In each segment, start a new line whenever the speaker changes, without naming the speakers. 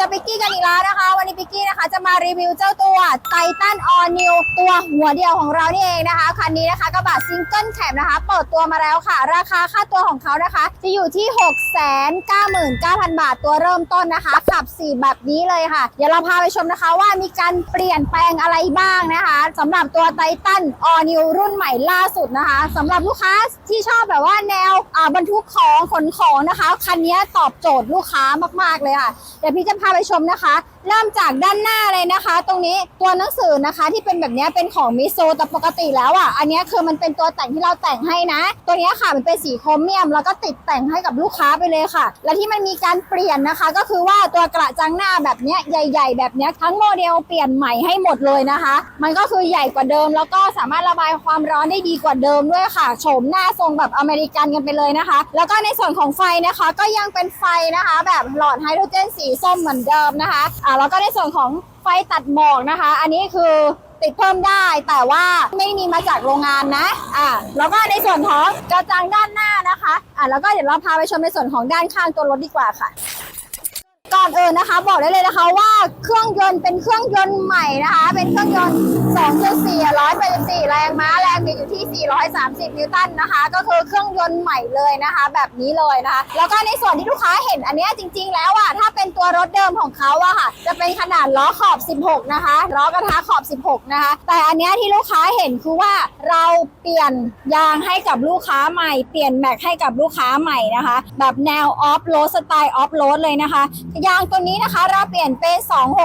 จอปิกกี้กันอีกแล้วนะคะ วันนี้ปิกกี้นะคะจะมารีวิวเจ้าตัวไททันออนิวตัวหัวเดียวของเรานี่เองนะคะ คันนี้นะคะกระบะซิงเกิลแคปนะคะ เปิดตัวมาแล้วค่ะ ราคาค่าตัวของเขานะคะ จะอยู่ที่ 699,000 บาทตัวเริ่มต้นนะคะ ขับ 4 แบบนี้เลยค่ะ เดี๋ยวเราพาไปชมนะคะว่ามีการเปลี่ยนแปลงอะไรบ้างนะคะสำหรับตัวไททันออนิวรุ่นใหม่ล่าสุดนะคะสำหรับลูกค้าที่ชอบแบบว่าแนวอาบรรทุกของขนของนะคะคันนี้ตอบโจทย์ลูกค้ามาก ๆเลยค่ะเดี๋ยวพี่จะพาไปชมนะคะเริ่มจากด้านหน้าเลยนะคะ ตรงนี้ตัวหนังสือนะคะที่เป็นแบบนี้เป็นของมิโซแต่ปกติแล้วอะอันนี้คือมันเป็นตัวแต่งที่เราแต่งให้นะ ตัวนี้ค่ะมันเป็นสีโครเมียม แล้วก็ติดแต่งให้กับลูกค้าไปเลยค่ะ และที่มันมีการเปลี่ยนนะคะ ก็คือว่าตัวกระจังหน้าแบบนี้ใหญ่ ๆ แบบนี้ทั้งโมเดลเปลี่ยนใหม่ให้หมดเลยนะคะ มันก็คือใหญ่กว่าเดิม แล้วก็สามารถระบายความร้อนได้ดีกว่าเดิมด้วยค่ะโฉมหน้าทรงแบบอเมริกันกันไปเลยนะคะ แล้วก็ในส่วนของไฟนะคะ ก็ยังเป็นไฟนะคะ แบบหลอดไฮโดรเจนสีส้มเหมือนเดิมนะคะอ่าแล้วก็ในส่วนของไฟตัดหมอกนะคะ อันนี้คือติดเพิ่มได้แต่ว่าไม่มีมาจากโรงงานนะ อ่าแล้วก็ในส่วนของกระจังด้านหน้านะคะ อ่าแล้วก็เดี๋ยวเราพาไปชมในส่วนของด้านข้างตัวรถดีกว่าค่ะ ก่อนเอื่นนะคะ บอกได้เลยนะคะว่าเครื่องยนต์เป็นเครื่องยนต์ใหม่นะคะ เป็นเครื่องยนต์2.4 184แรงม้าแรงอยู่ที่ 430 นิวตันนะคะ ก็คือเครื่องยนต์ใหม่เลยนะคะ แบบนี้เลยนะคะ แล้วก็ในส่วนที่ลูกค้าเห็นอันนี้จริง ๆ แล้วอะถ้าเป็นตัวรถเดิมของเขาอะค่ะ จะเป็นขนาดล้อขอบ 16 นะคะล้อกระทะขอบ 16 นะคะ แต่อันนี้ที่ลูกค้าเห็นคือว่าเราเปลี่ยนยางให้กับลูกค้าใหม่ เปลี่ยนแม็กให้กับลูกค้าใหม่นะคะ แบบแนวออฟโรดสไตล์ออฟโรดเลยนะคะยางตัวนี้นะคะ เราเปลี่ยนเป็น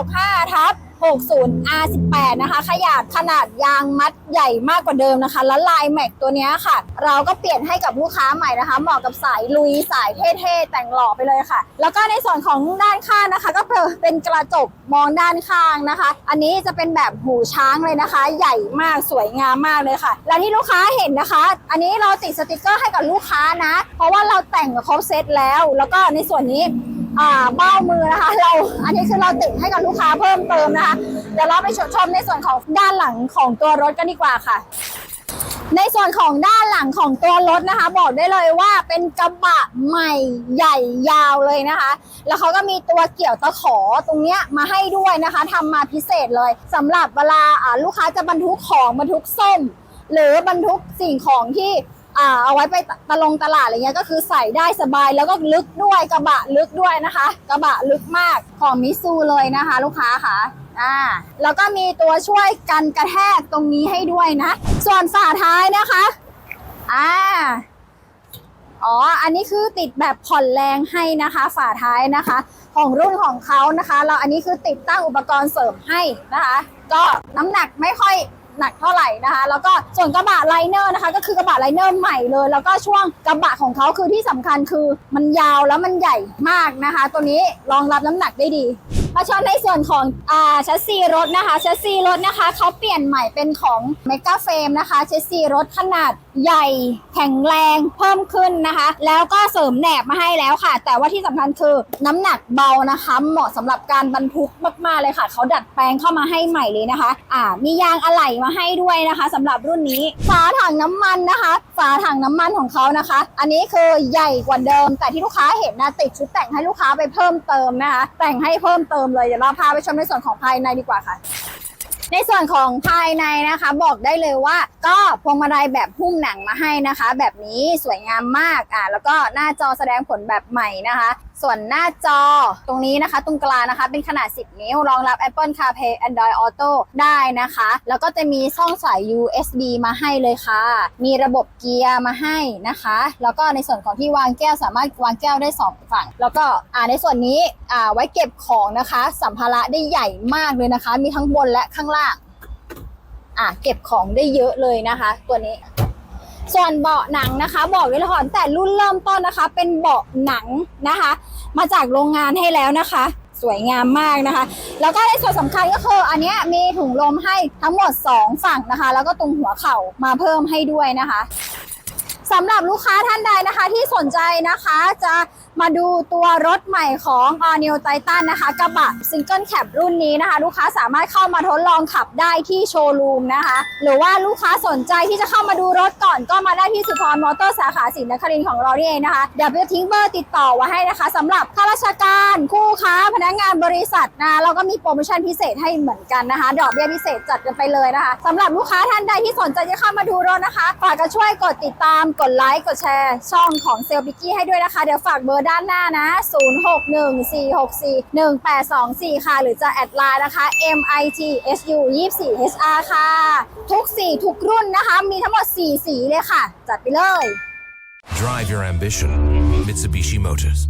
265 ทับ 60 R18 นะคะขยาดขนาดยางมัดใหญ่มากกว่าเดิมนะคะ แล้วลายแม็กตัวนี้ค่ะ เราก็เปลี่ยนให้กับลูกค้าใหม่นะคะ เหมาะกับสายลุยสายเท่ๆแต่งหล่อไปเลยค่ะ แล้วก็ในส่วนของด้านข้างนะคะ ก็เป็นกระจกมองด้านข้างนะคะ อันนี้จะเป็นแบบหูช้างเลยนะคะ ใหญ่มากสวยงามมากเลยค่ะ และที่ลูกค้าเห็นนะคะ อันนี้เราติดสติกเกอร์ให้กับลูกค้านะ เพราะว่าเราแต่งครบเซตแล้ว แล้วก็ในส่วนนี้ เบ้ามือนะคะ เราอันนี้คือเราติดให้กับลูกค้าเพิ่มเติมนะคะ เดี๋ยวเราไปชมในส่วนของด้านหลังของตัวรถกันดีกว่าค่ะ ในส่วนของด้านหลังของตัวรถนะคะ บอกได้เลยว่าเป็นกระบะใหม่ใหญ่ยาวเลยนะคะ แล้วเขาก็มีตัวเกี่ยวตะขอตรงเนี้ยมาให้ด้วยนะคะทำมาพิเศษเลยสำหรับเวลาอ่าลูกค้าจะบรรทุกของบรรทุกส้มหรือบรรทุกสิ่งของที่ อ่าเอาไว้ไปตะลงตลาดอะไรเงี้ยก็คือใส่ได้สบายแล้วก็ลึกด้วยกระบะลึกด้วยนะคะ กระบะลึกมากของมิซูเลยนะคะ ลูกค้าค่ะอ่าแล้วก็มีตัวช่วยกันกระแทกตรงนี้ให้ด้วยนะ ส่วนฝาท้ายนะคะอ่าอ๋อ อันนี้คือติดแบบผ่อนแรงให้นะคะ ฝาท้ายนะคะ ของรุ่นของเขานะคะ เราอันนี้คือติดตั้งอุปกรณ์เสริมให้นะคะ ก็น้ำหนักไม่ค่อย หนักเท่าไหร่นะคะ แล้วก็ส่วนกระบะไลเนอร์นะคะ ก็คือกระบะไลเนอร์ใหม่เลย แล้วก็ช่วงกระบะของเขาคือที่สำคัญคือมันยาวแล้วมันใหญ่มากนะคะ ตัวนี้รองรับน้ำหนักได้ดีเพราะฉะนั้นในส่วนของอ่าชัสซีรถนะคะชัสซีรถนะคะเขาเปลี่ยนใหม่เป็นของเมกาเฟรมนะคะชัสซีรถขนาด ใหญ่แข็งแรงเพิ่มขึ้นนะคะ แล้วก็เสริมแหนบมาให้แล้วค่ะ แต่ว่าที่สำคัญคือน้ำหนักเบานะคะ เหมาะสำหรับการบรรทุกมากๆเลยค่ะ เขาดัดแปลงเข้ามาให้ใหม่เลยนะคะ อ่า มียางอะไหล่มาให้ด้วยนะคะสำหรับรุ่นนี้ฝาถังน้ำมันนะคะฝาถังน้ำมันของเขานะคะ อันนี้คือใหญ่กว่าเดิม แต่ที่ลูกค้าเห็นนะติดชุดแต่งให้ลูกค้าไปเพิ่มเติมนะคะ แต่งให้เพิ่มเติมเลยเดี๋ยวเราพาไปชมในส่วนของภายในดีกว่าค่ะ ในส่วนของภายในนะคะ บอกได้เลยว่าก็พวงมาลัยแบบหุ้มหนังมาให้นะคะ แบบนี้สวยงามมากอะแล้วก็หน้าจอแสดงผลแบบใหม่นะคะ ส่วนหน้าจอตรงนี้นะคะ ตรงกลางนะคะ เป็นขนาด 10 นิ้ว รองรับ Apple CarPlay Android Auto ได้นะคะ แล้วก็จะมีช่องสาย USB มาให้เลยค่ะ มีระบบเกียร์มาให้นะคะ แล้วก็ในส่วนของที่วางแก้วสามารถวางแก้วได้ 2 ฝั่ง แล้วก็อ่าในส่วนนี้อ่าไว้เก็บของนะคะ สัมภาระได้ใหญ่มากเลยนะคะ มีทั้งบนและข้างล่าง อะเก็บของได้เยอะเลยนะคะ ตัวนี้ ส่วนเบาะหนังนะคะบอกไว้เลยก่อนแต่รุ่นเริ่มต้นนะคะ เป็นเบาะหนังนะคะ มาจากโรงงานให้แล้วนะคะ สวยงามมากนะคะ แล้วก็ในส่วนสำคัญก็คืออันนี้มีถุงลมให้ทั้งหมด 2 ฝั่งนะคะ แล้วก็ตรงหัวเข่ามาเพิ่มให้ด้วยนะคะสำหรับลูกค้าท่านใดนะคะที่สนใจนะคะจะ มาดูตัวรถใหม่ของ All New Titan นะคะกระบะ Single Cab รุ่นนี้นะคะ ลูกค้าสามารถเข้ามาทดลองขับได้ที่โชว์รูมนะคะ หรือว่าลูกค้าสนใจที่จะเข้ามาดูรถก่อนก็มาได้ที่สุพรมอเตอร์สาขาสินนครินทร์ของเรานี่เองนะคะเดี๋ยวเบลทิ้งเบอร์ติดต่อไว้ให้นะคะสำหรับข้าราชการคู่ค้าพนักงานบริษัทนะเราก็มีโปรโมชั่นพิเศษให้เหมือนกันนะคะ ดอกเบี้ยพิเศษจัดกันไปเลยนะคะสำหรับลูกค้าท่านใดที่สนใจจะเข้ามาดูรถนะคะฝากก็ช่วยกดติดตามกดไลค์กดแชร์ ช่องของเซลบิกกี้ให้ด้วยนะคะเดี๋ยวฝากเบอร์ด้านหน้านะ 0614641824 ค่ะ หรือจะแอดไลน์นะคะ mitsu 24 hr ค่ะ ทุกสีทุกรุ่นนะคะ มีทั้งหมด 4 สีเลยค่ะ จัดไปเลย
Drive your ambition. Mitsubishi Motors.